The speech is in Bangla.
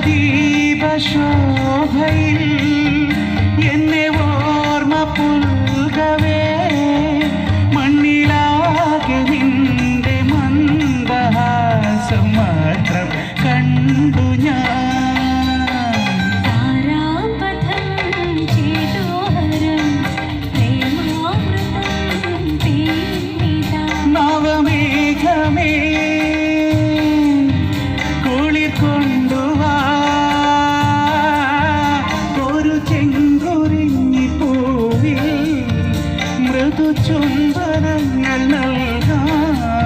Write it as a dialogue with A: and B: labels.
A: प्रदीपशोभैः മൃദു ചുംബനങ്ങൾ നൽകാം